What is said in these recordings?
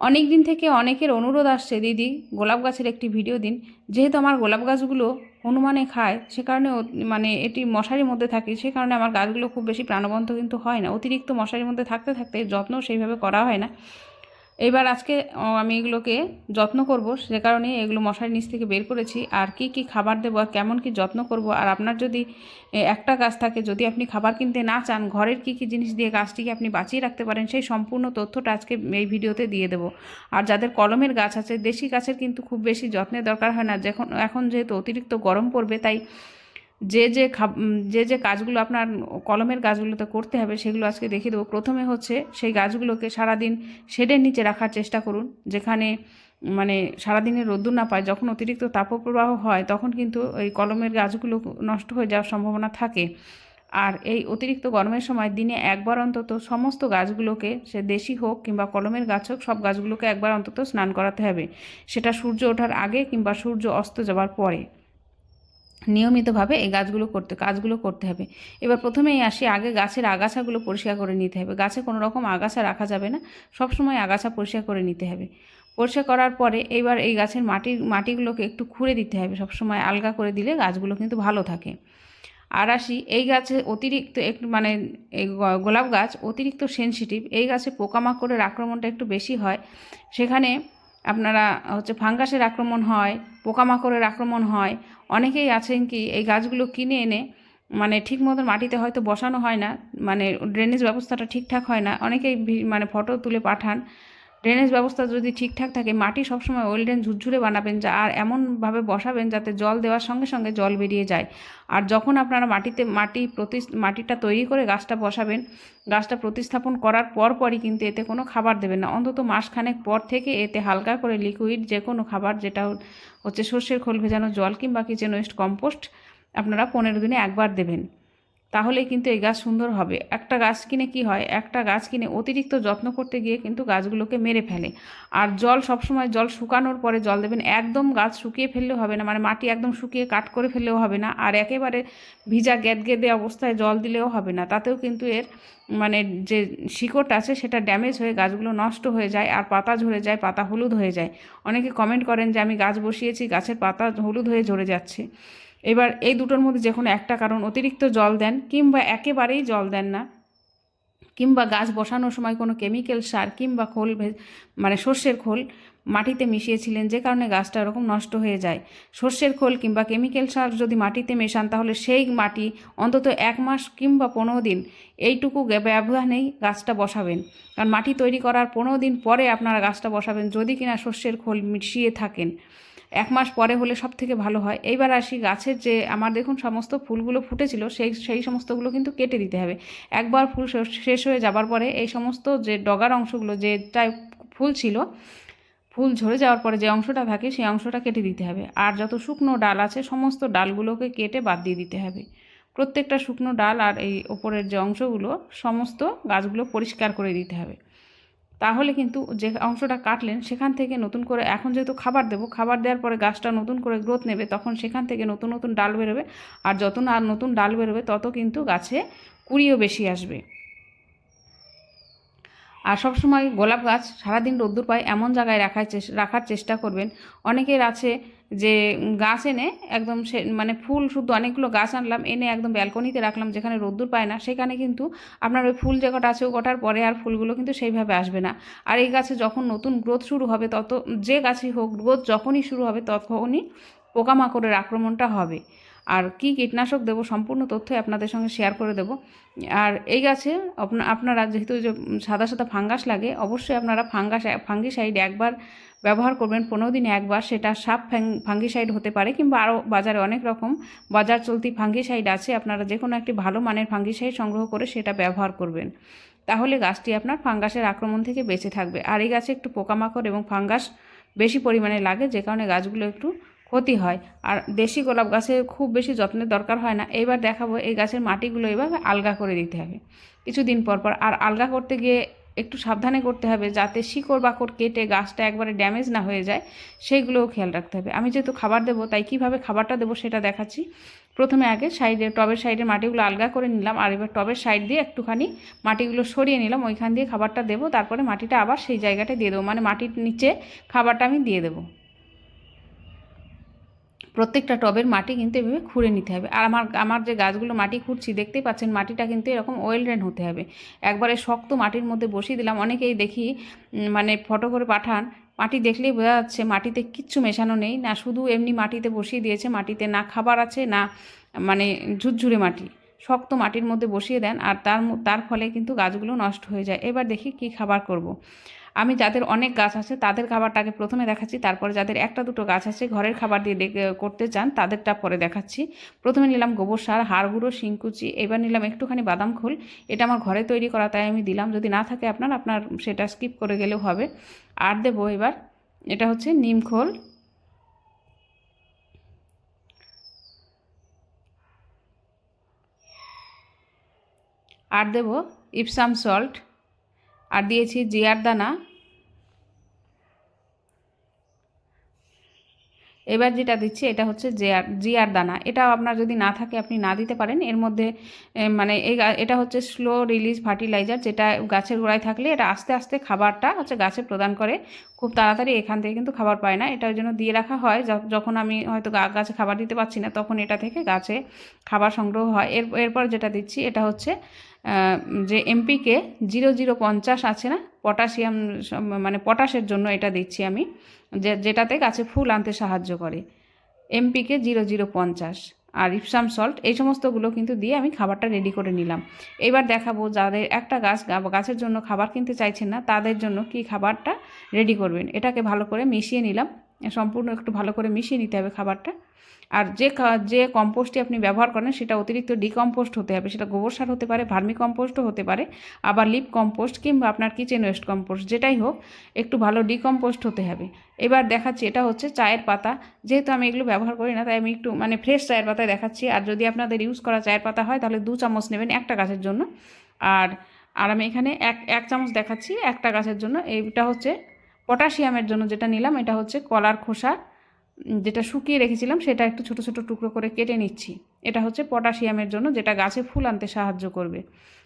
অনেক দিন থেকে অনেকের অনুরোধ আসছে, দিদি, গোলাপ গাছের একটি ভিডিও দিন। যেহেতু আমার গোলাপ গাছগুলো হনুমানে খায়, সে কারণে মানে এটি মশারির মধ্যে থাকে, সে কারণে আমার গাছগুলো খুব বেশি প্রাণবন্ত কিন্তু হয় না। অতিরিক্ত মশারির মধ্যে থাকতে থাকতে যত্ন সেইভাবে করা হয় না। এবার আজকে আমি এগুলোকে যত্ন করব, সে কারণে এগুলো মশারির নিচ থেকে বের করেছি। আর কি কি খাবার দেবো আর কেমন কি যত্ন করব? আর আপনার যদি একটা গাছ থাকে, যদি আপনি খাবার কিনতে না চান, ঘরের কি কি জিনিস দিয়ে গাছটিকে আপনি বাঁচিয়ে রাখতে পারেন, সেই সম্পূর্ণ তথ্যটা আজকে এই ভিডিওতে দিয়ে দেবো। আর যাদের কলমের গাছ আছে, দেশি গাছের কিন্তু খুব বেশি যত্নের দরকার হয় না। যখন, এখন যেহেতু অতিরিক্ত গরম পড়বে, তাই যে যে যে যে কাজগুলো আপনার কলমের গাছগুলোতে করতে হবে সেগুলো আজকে দেখিয়ে দেবো। প্রথমে হচ্ছে সেই গাছগুলোকে সারাদিন শেডের নিচে রাখার চেষ্টা করুন, যেখানে মানে সারাদিনের রোদ্দুর না পায়, যখন অতিরিক্ত তাপপ্রবাহ হয় তখন কিন্তু এই কলমের গাছগুলো নষ্ট হয়ে যাওয়ার সম্ভাবনা থাকে। আর এই অতিরিক্ত গরমের সময় দিনে একবার অন্তত সমস্ত গাছগুলোকে, সে দেশি হোক কিংবা কলমের গাছ হোক, সব গাছগুলোকে একবার অন্তত স্নান করাতে হবে। সেটা সূর্য ওঠার আগে কিংবা সূর্য অস্ত যাওয়ার পরে। নিয়মিতভাবে এই গাছগুলো করতে, কাজগুলো করতে হবে। এবার প্রথমেই আসি আগে গাছের আগাছাগুলো পরিষ্কার করে নিতে হবে। গাছে কোনো রকম আগাছা রাখা যাবে না, সবসময় আগাছা পরিষ্কার করে নিতে হবে। পরিষ্কার করার পরে এবার এই গাছের মাটি মাটিগুলোকে একটু খুঁড়ে দিতে হবে। সবসময় আলগা করে দিলে গাছগুলো কিন্তু ভালো থাকে। আর আসি এই গাছে অতিরিক্ত একটু মানে এই গোলাপ গাছ অতিরিক্ত সেনসিটিভ এই গাছে পোকামাকড়ের আক্রমণটা একটু বেশি হয়। সেখানে আপনারা হচ্ছে ফাঙ্গাসের আক্রমণ হয়, পোকামাকড়ের আক্রমণ হয়। অনেকেই আছেন কি, এই গাছগুলো কিনে এনে মানে ঠিক মতন মাটিতে হয়তো বসানো হয় না মানে ড্রেনেজ ব্যবস্থাটা ঠিকঠাক হয় না। অনেকেই মানে ফটো তুলে পাঠান। ড্রেনেজ ব্যবস্থা যদি ঠিকঠাক থাকে, মাটি সবসময় ওয়েলডেন ঝুরঝুরে বানাবেন যা আর এমনভাবে বসাবেন যাতে জল দেওয়ার সঙ্গে সঙ্গে জল বেরিয়ে যায়। আর যখন আপনারা মাটিতে, মাটি প্রতি মাটিটা তৈরি করে গাছটা বসাবেন, গাছটা প্রতিস্থাপন করার পর পরই কিন্তু এতে কোনো খাবার দেবেন না। অন্তত মাসখানেক পর থেকে এতে হালকা করে লিকুইড যে কোনো খাবার, যেটা হচ্ছে সর্ষের খোল ভেজানো জল কিংবা কিচেন ওয়েস্ট কম্পোস্ট আপনারা পনেরো দিনে একবার দেবেন। তাহলেই কিন্তু এই গাছ সুন্দর হবে। একটা গাছ কিনে কি হয়? একটা গাছ কিনে অতিরিক্ত যত্ন করতে গিয়ে কিন্তু গাছগুলোকে মেরে ফেলে। আর জল সবসময় জল শুকানোর পরে জল দেবেন। একদম গাছ শুকিয়ে ফেললেও হবে না। মানে মাটি একদম শুকিয়ে কাট করে ফেললেও হবে না। আর একেবারে ভিজা গেদগেদে অবস্থায় জল দিলেও হবে না। তাতেও কিন্তু এর মানে যে শিকড় আছে, সেটা ড্যামেজ হয়ে গাছগুলো নষ্ট হয়ে যায় আর পাতা ঝরে যায়, পাতা হলুদ হয়ে যায়। অনেকে কমেন্ট করেন যে, আমি গাছ বসিয়েছি, গাছের পাতা হলুদ হয়ে ঝরে যাচ্ছে। এবার এই দুটোর মধ্যে যে কোনো একটা কারণ অতিরিক্ত জল দেন কিংবা একেবারেই জল দেন না। কিংবা গাছ বসানোর সময় কোনো কেমিক্যাল সার কিংবা খোল মানে সর্ষের খোল মাটিতে মিশিয়েছিলেন যে কারণে গাছটা ওরকম নষ্ট হয়ে যায়। সর্ষের খোল কিংবা কেমিক্যাল সার যদি মাটিতে মেশান তাহলে সেই মাটি অন্তত এক মাস কিংবা পনেরো দিন এইটুকু ব্যবধানেই গাছটা বসাবেন। কারণ মাটি তৈরি করার পনেরো দিন পরে আপনারা গাছটা বসাবেন যদি কিনা সর্ষের খোল মিশিয়ে থাকেন। এক মাস পরে হলে সব থেকে ভালো হয়। এইবার আসি গাছের যে আমার দেখুন সমস্ত ফুলগুলো ফুটেছিল, সেই সেই সমস্তগুলো কিন্তু কেটে দিতে হবে। একবার ফুল শেষ- হয়ে যাবার পরে এই সমস্ত যে ডগার অংশগুলো যেটায় ফুল ছিল, ফুল ঝরে যাওয়ার পরে যে অংশটা থাকে, সেই অংশটা কেটে দিতে হবে। আর যত শুকনো ডাল আছে, সমস্ত ডালগুলোকে কেটে বাদ দিয়ে দিতে হবে। প্রত্যেকটা শুকনো ডাল আর এই ওপরের যে অংশগুলো, সমস্ত গাছগুলো পরিষ্কার করে দিতে হবে। তাহলে কিন্তু যে অংশটা কাটলেন, সেখান থেকে নতুন করে এখন যেহেতু খাবার দেবো, খাবার দেওয়ার পরে গাছটা নতুন করে গ্রোথ নেবে, তখন সেখান থেকে নতুন নতুন ডাল বেরোবে। আর যত না নতুন ডাল বেরোবে, তত কিন্তু গাছে কুড়িও বেশি আসবে। আর সবসময় গোলাপ গাছ সারাদিন রোদ্দুর পায়, এমন জায়গায় রাখার রাখার চেষ্টা করবেন। অনেকের আছে যে গাছ এনে একদম সে মানে ফুল শুধু অনেকগুলো গাছ আনলাম, এনে একদম ব্যালকনিতে রাখলাম যেখানে রোদ্দুর পায় না, সেখানে কিন্তু আপনার ওই ফুল যে কটা আছে ও কটার পরে আর ফুলগুলো কিন্তু সেইভাবে আসবে না। আর এই গাছে যখন নতুন গ্রোথ শুরু হবে, তত, যে গাছই হোক গ্রোথ যখনই শুরু হবে, তখনই পোকামাকড়ের আক্রমণটা হবে। আর কি কীটনাশক দেবো সম্পূর্ণ তথ্য আপনাদের সঙ্গে শেয়ার করে দেবো। আর এই গাছে আপনারা যেহেতু যে সাদা সাদা ফাঙ্গাস লাগে, অবশ্যই আপনারা ফাঙ্গাস ফাঙ্গিসাইড একবার ব্যবহার করবেন, পনেরো দিনে একবার, সেটা সাপ ফাঙ্গিসাইড হতে পারে কিংবা আরও বাজারে অনেক রকম বাজার চলতি ফাঙ্গিসাইড আছে, আপনারা যে কোনো একটি ভালো মানের ফাঙ্গিসাইড সংগ্রহ করে সেটা ব্যবহার করবেন। তাহলে গাছটি আপনার ফাঙ্গাসের আক্রমণ থেকে বেঁচে থাকবে। আর এই গাছে একটু পোকামাকড় এবং ফাঙ্গাস বেশি পরিমাণে লাগে, যে কারণে গাছগুলো একটু ক্ষতি হয়। আর দেশি গোলাপ গাছে খুব বেশি যত্নের দরকার হয় না। এইবার দেখাবো এই গাছের মাটিগুলো এভাবে আলগা করে দিতে হবে। কিছুদিন পর পর আর আলগা করতে গিয়ে একটু সাবধানে করতে হবে যাতে শিকড় বাকড় কেটে গাছটা একবারে ড্যামেজ না হয়ে যায়, সেইগুলোও খেয়াল রাখতে হবে। আমি যেহেতু খাবার দেবো, তাই কীভাবে খাবারটা দেবো সেটা দেখাচ্ছি। প্রথমে আগে সাইডে, টবের সাইডে মাটিগুলো আলগা করে নিলাম আর এবার টবের সাইড দিয়ে একটুখানি মাটিগুলো সরিয়ে নিলাম। ওইখান দিয়ে খাবারটা দেবো, তারপরে মাটিটা আবার সেই জায়গাটায় দিয়ে দেবো। মানে মাটির নিচে খাবারটা আমি দিয়ে দেবো। প্রত্যেকটা টবের মাটি কিন্তু এভাবে খুঁড়ে নিতে হবে। আর আমার আমার যে গাছগুলো মাটি খুঁড়ছি, দেখতেই পাচ্ছেন মাটিটা কিন্তু এরকম ওয়েল ড্রেন হতে হবে। একবারে শক্ত মাটির মধ্যে বসিয়ে দিলাম। অনেকেই দেখি মানে ফটো করে পাঠান, মাটি দেখলেই বোঝা যাচ্ছে মাটিতে কিচ্ছু মেশানো নেই। না শুধু এমনি মাটিতে বসিয়ে দিয়েছে মাটিতে, না খাবার আছে, না মানে ঝুরঝুরে মাটি। শক্ত মাটির মধ্যে বসিয়ে দেন আর তার তার ফলে কিন্তু গাছগুলো নষ্ট হয়ে যায়। এবার দেখি কি খাবার করব। আমি যাদের অনেক গাছ আছে, তাদের খাবারটাকে প্রথমে দেখাচ্ছি, তারপরে যাদের একটা দুটো গাছ আছে, ঘরের খাবার দিয়ে করতে চান, তাদেরটা পরে দেখাচ্ছি। প্রথমে নিলাম গোবর সার, হাড় গুঁড়ো শিংকুচি এবার নিলাম একটুখানি বাদাম খোল। এটা আমার ঘরে তৈরি করা, তাই আমি দিলাম। যদি না থাকে আপনার আপনার সেটা স্কিপ করে গেলেও হবে। আর দেবো এবার, এটা হচ্ছে নিম খোল। আর দেবো ইপসাম সল্ট আর দিয়েছি জিয়ার দানা। এবার যেটা দিচ্ছি, এটা হচ্ছে জিয়ার জিয়ার দানা। এটাও আপনার যদি না থাকে, আপনি না দিতে পারেন। এর মধ্যে মানে এই এটা হচ্ছে স্লো রিলিজ ফার্টিলাইজার, যেটা গাছের গোড়ায় থাকলে এটা আস্তে আস্তে খাবারটা হচ্ছে গাছে প্রদান করে। খুব তাড়াতাড়ি এখান থেকে কিন্তু খাবার পায় না। এটার জন্য দিয়ে রাখা হয়। যখন আমি হয়তো গাছে খাবার দিতে পারছি না, তখন এটা থেকে গাছে খাবার সংগ্রহ হয়। এর, এরপর যেটা দিচ্ছি, এটা হচ্ছে যে এমপিকে জিরো জিরো পঞ্চাশ আছে না? পটাশিয়াম মানে পটাশের জন্য এটা দিচ্ছি আমি, যে, যেটাতে গাছে ফুল আনতে সাহায্য করে। এমপিকে জিরো জিরো পঞ্চাশ। আর ইপসাম সল্ট এই সমস্তগুলো কিন্তু দিয়ে আমি খাবারটা রেডি করে নিলাম। এবার দেখাবো যাদের একটা গাছ গাছের জন্য খাবার কিনতে চাইছেন না, তাদের জন্য কি খাবারটা রেডি করবেন? এটাকে ভালো করে মিশিয়ে নিলাম। সম্পূর্ণ একটু ভালো করে মিশিয়ে নিতে হবে খাবারটা। আর যে যে কম্পোস্টটি আপনি ব্যবহার করেন সেটা অতিরিক্ত ডিকম্পোস্ট হতে হবে। সেটা গোবর সার হতে পারে ভার্মি কম্পোস্টও হতে পারে, আবার লিপ কম্পোস্ট কিংবা আপনার কিচেন ওয়েস্ট কম্পোস্ট, যেটাই হোক, একটু ভালো ডিকম্পোস্ট হতে হবে। এবার দেখাচ্ছি, এটা হচ্ছে চায়ের পাতা। যেহেতু আমি এগুলো ব্যবহার করি না, তাই আমি একটু মানে ফ্রেশ চায়ের পাতায় দেখাচ্ছি। আর যদি আপনাদের ইউজ করা চায়ের পাতা হয়, তাহলে দু চামচ নেবেন একটা গাছের জন্য। আর আর আমি এখানে এক এক চামচ দেখাচ্ছি একটা গাছের জন্য। এইটা হচ্ছে পটাশিয়ামের জন্য যেটা নিলাম, এটা হচ্ছে কলার খোসা যেটা শুকিয়ে রেখেছিলাম, সেটা একটু ছোট ছোট টুকরো করে কেটে নিচ্ছি। এটা হচ্ছে পটাশিয়ামের জন্য, যেটা গাছে ফুল আনতে সাহায্য করবে।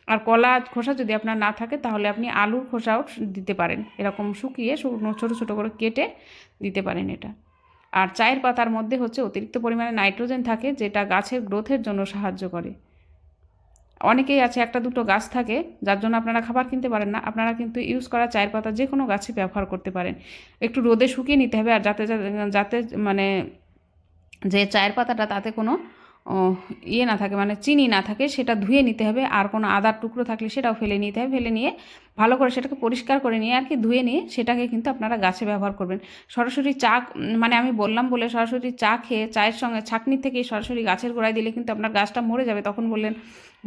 আর কলা খোসা যদি আপনার না থাকে, তাহলে আপনি আলুর খোসাও দিতে পারেন। এরকম শুকিয়ে ছোটো ছোটো করে কেটে দিতে পারেন এটা। আর চায়ের পাতার মধ্যে হচ্ছে অতিরিক্ত পরিমাণে নাইট্রোজেন থাকে, যেটা গাছের গ্রোথের জন্য সাহায্য করে। অনেকেই আছে, একটা দুটো গাছ থাকে, যার জন্য আপনারা খাবার কিনতে পারেন না। আপনারা কিন্তু ইউজ করা চায়ের পাতা যে কোনো গাছে ব্যবহার করতে পারেন। একটু রোদে শুকিয়ে নিতে হবে আর যাতে যাতে- মানে যে চায়ের পাতাটা তাতে কোনো ইয়ে না থাকে মানে চিনি না থাকে, সেটা ধুয়ে নিতে হবে। আর কোনো আদার টুকরো থাকলে সেটাও ফেলে নিতে হবে, ফেলে নিয়ে ভালো করে সেটাকে পরিষ্কার করে নিয়ে আর কি ধুয়ে নিয়ে সেটাকে কিন্তু আপনারা গাছে ব্যবহার করবেন। সরাসরি চা মানে আমি বললাম বলে সরাসরি চা খেয়ে, চায়ের সঙ্গে ছাকনি থেকে সরাসরি গাছের গোড়ায় দিলে কিন্তু আপনার গাছটা মরে যাবে। তখন বললেন,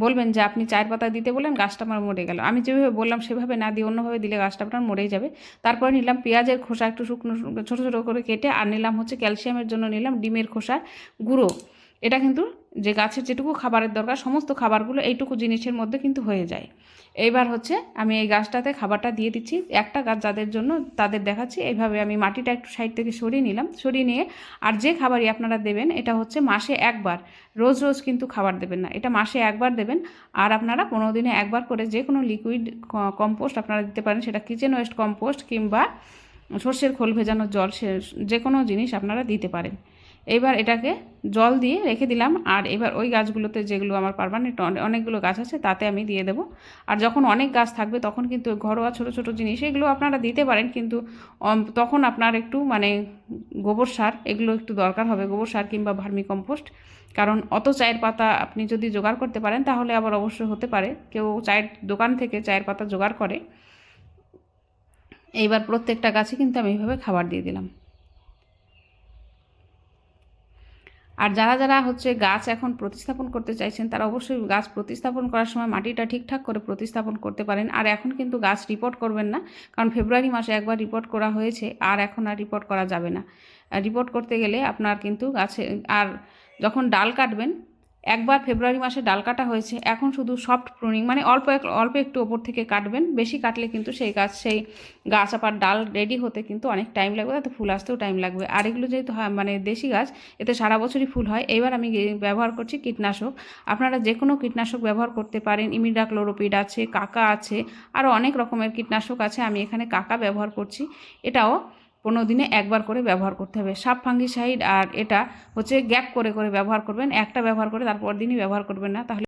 বলবেন যে আপনি চায়ের পাতা দিতে বললেন, গাছটা আমার মরে গেল। আমি যেভাবে বললাম সেভাবে না দিয়ে অন্যভাবে দিলে গাছটা আপনার মরেই যাবে। তারপরে নিলাম পেঁয়াজের খোসা, একটু শুকনো, ছোটো ছোটো করে কেটে, আর নিলাম হচ্ছে ক্যালসিয়ামের জন্য নিলাম ডিমের খোসা গুঁড়ো। এটা কিন্তু যে গাছের যেটুকু খাবারের দরকার, সমস্ত খাবারগুলো এইটুকু জিনিসের মধ্যে কিন্তু হয়ে যায়। এইবার হচ্ছে আমি এই গাছটাতে খাবারটা দিয়ে দিচ্ছি। একটা গাছ যাদের জন্য তাদের দেখাচ্ছি। এইভাবে আমি মাটিটা একটু সাইড থেকে সরিয়ে নিলাম। সরিয়ে নিয়ে আর যে খাবারই আপনারা দেবেন, এটা হচ্ছে মাসে একবার। রোজ রোজ কিন্তু খাবার দেবেন না। এটা মাসে একবার দেবেন। আর আপনারা পনেরো দিনে একবার করে যে কোনো লিকুইড কম্পোস্ট আপনারা দিতে পারেন। সেটা কিচেন ওয়েস্ট কম্পোস্ট কিংবা সর্ষের খোল ভেজানো জল, সে, যে কোনো জিনিস আপনারা দিতে পারেন। এবার এটাকে জল দিয়ে রেখে দিলাম। আর এবার ওই গাছগুলোতে যেগুলো আমার পারমানেন্ট অনেকগুলো গাছ আছে, তাতে আমি দিয়ে দেবো। আর যখন অনেক গাছ থাকবে, তখন কিন্তু ঘরোয়া ছোটো ছোটো জিনিস, এগুলো আপনারা দিতে পারেন। কিন্তু তখন আপনার একটু মানে গোবর সার, এগুলো একটু দরকার হবে। গোবর সার কিংবা ভার্মি কম্পোস্ট কারণ অত চায়ের পাতা আপনি যদি জোগাড় করতে পারেন, তাহলে আবার অবশ্যই হতে পারে। কেউ চায়ের দোকান থেকে চায়ের পাতা জোগাড় করে। এইবার প্রত্যেকটা গাছে কিন্তু আমি এইভাবে খাবার দিয়ে দিলাম। আর যারা যারা হচ্ছে গাছ এখন প্রতিস্থাপন করতে চাইছেন, তারা অবশ্যই গাছ প্রতিস্থাপন করার সময় মাটিটা ঠিকঠাক করে প্রতিস্থাপন করতে পারেন। আর এখন কিন্তু গাছ রিপোর্ট করবেন না, কারণ ফেব্রুয়ারি মাসে একবার রিপোর্ট করা হয়েছে, আর এখন আর রিপোর্ট করা যাবে না। রিপোর্ট করতে গেলে আপনার কিন্তু গাছে, আর যখন ডাল কাটবেন একবার ফেব্রুয়ারি মাসে ডাল কাটা হয়েছে, এখন শুধু সফট প্রুনিং মানে অল্প অল্প একটু ওপর থেকে কাটবেন, বেশি কাটলে কিন্তু সেই গাছ সেই গাছ আবার ডাল রেডি হতে কিন্তু অনেক টাইম লাগবে, তাতে ফুল আসতেও টাইম লাগবে। আর এগুলো যেহেতু মানে দেশি গাছ, এতে সারা বছরই ফুল হয় এইবার আমি ব্যবহার করছি কীটনাশক। আপনারা যে কোনো কীটনাশক ব্যবহার করতে পারেন ইমিডাক্লোরোপিড আছে, কাকা আছে আরও অনেক রকমের কীটনাশক আছে, আমি এখানে কাকা ব্যবহার করছি। এটাও পনেরো দিনে একবার করে ব্যবহার করতে হবে। সাপ, ফাঙ্গিসাইড আর এটা হচ্ছে গ্যাপ করে করে ব্যবহার করবেন। একটা ব্যবহার করে তারপর দিনই ব্যবহার করবেন না। তাহলে